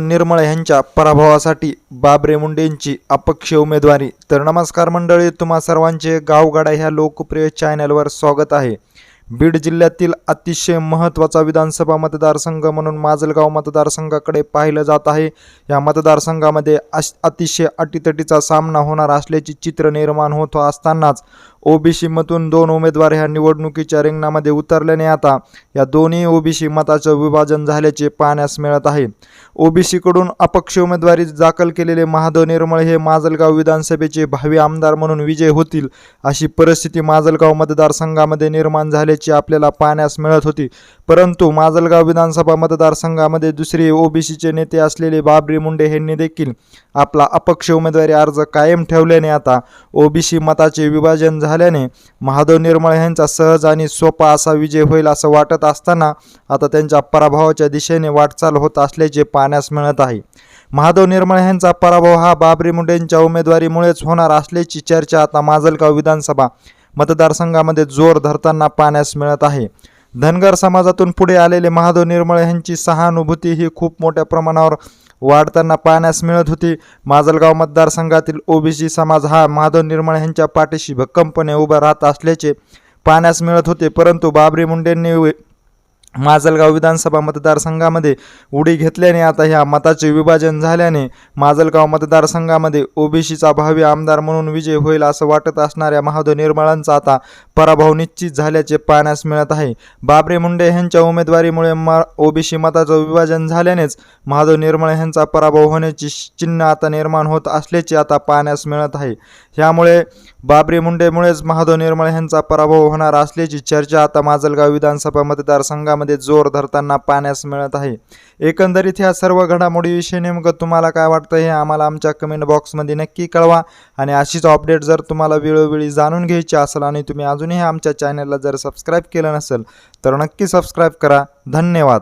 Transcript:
निर्मळ यांच्या पराभवासाठी बाबरे मुंडेंची अपक्ष उमेदवारी. तर नमस्कार मंडळी तुम्हा सर्वांचे गावगाडा ह्या लोकप्रिय चॅनलवर स्वागत आहे. बीड जिल्ह्यातील अतिशय महत्त्वाचा विधानसभा मतदारसंघ म्हणून माजलगाव मतदारसंघाकडे पाहिलं जात आहे. या मतदारसंघामध्ये अश अतिशय अटीतटीचा सामना होणार असल्याचे चित्र निर्माण होत असतानाच ओबीसीमधून दोन उमेदवार ह्या निवडणुकीच्या रिंगणामध्ये उतरल्याने आता या दोन्ही ओबीसी मताचं विभाजन झाल्याचे पाहण्यास मिळत आहे. ओबीसीकडून अपक्ष उमेदवारी दाखल केलेले महादेव निर्मळ हे माजलगाव विधानसभेचे भावी आमदार म्हणून विजय होतील अशी परिस्थिती माजलगाव मतदारसंघामध्ये निर्माण झाल्याची आपल्याला पाहण्यास मिळत होती. परंतु माजलगाव विधानसभा मतदारसंघामध्ये दुसरे ओबीसीचे नेते असलेले बाबरी मुंडे यांनी देखील आपला अपक्ष उमेदवारी अर्ज कायम ठेवल्याने आता ओबीसी मताचे विभाजन झाल्याने महादेव निर्मळ यांचा सहज आणि सोपा असा विजय होईल असं वाटत असताना आता त्यांच्या पराभवाच्या दिशेने वाटचाल होत असल्याचे पाहण्यास मिळत आहे. महादेव निर्मळ यांचा पराभव हा बाबरी मुंडेंच्या उमेदवारीमुळेच होणार असल्याची चर्चा आता माजलगाव विधानसभा मतदारसंघामध्ये जोर धरताना पाहण्यास मिळत आहे. धनगर समाजातून पुढे आलेले महादेव निर्मळ यांची सहानुभूती ही खूप मोठ्या प्रमाणावर वाढताना पाहण्यास मिळत होती. माजलगाव मतदारसंघातील ओबीसी समाज हा माधव निर्मळ यांच्या पाठीशी भक्कमपणे उभा राहत असल्याचे पाहण्यास मिळत होते परंतु बाबरी मुंडेंनी माजलगाव विधानसभा मतदारसंघामध्ये उडी घेतल्याने आता ह्या मताचे विभाजन झाल्याने माजलगाव मतदारसंघामध्ये ओबीसीचा भावी आमदार म्हणून विजय होईल असं वाटत असणाऱ्या महादेव निर्मळांचा आता पराभव निश्चित झाल्याचे पाहण्यास मिळत आहे. बाबरे मुंडे यांच्या उमेदवारीमुळे म ओबीसी मताचं विभाजन झाल्यानेच महादेव निर्मळ यांचा पराभव होण्याची चिन्ह आता निर्माण होत असल्याचे आता पाहण्यास मिळत आहे. ह्यामुळे बाबरी मुंडेमुळेच महादेव निर्मळ यांचा पराभव होणार असल्याची चर्चा आता माजलगाव विधानसभा मतदारसंघामध्ये जोर धरताना पाहण्यास मिळत आहे. एकंदरीत ह्या सर्व घडामोडीविषयी नेमकं तुम्हाला काय वाटतं हे आम्हाला आमच्या कमेंट बॉक्समध्ये नक्की कळवा. आणि अशीच अपडेट जर तुम्हाला वेळोवेळी जाणून घ्यायची असेल आणि तुम्ही अजूनही आमच्या चॅनलला जर सबस्क्राईब केलं नसेल तर नक्की सबस्क्राईब करा. धन्यवाद.